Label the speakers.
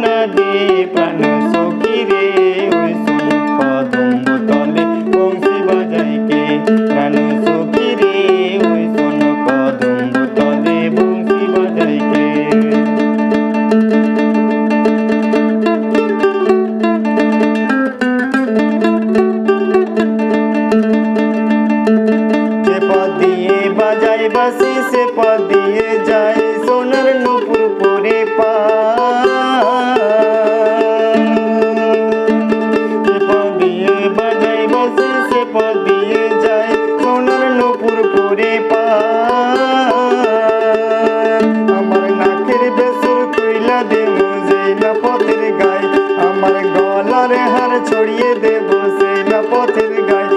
Speaker 1: মুতারে আয়না দে প্রাণ সখী রে, ওই সোন কদম তলে বংশী বাজাই কে? প্রাণ সখী বাসি সে পদ যায় কইলা দে মুজেলা পথের গায়ে। আমার গলার হার ছড়িয়ে দেব সেই পথের গায়।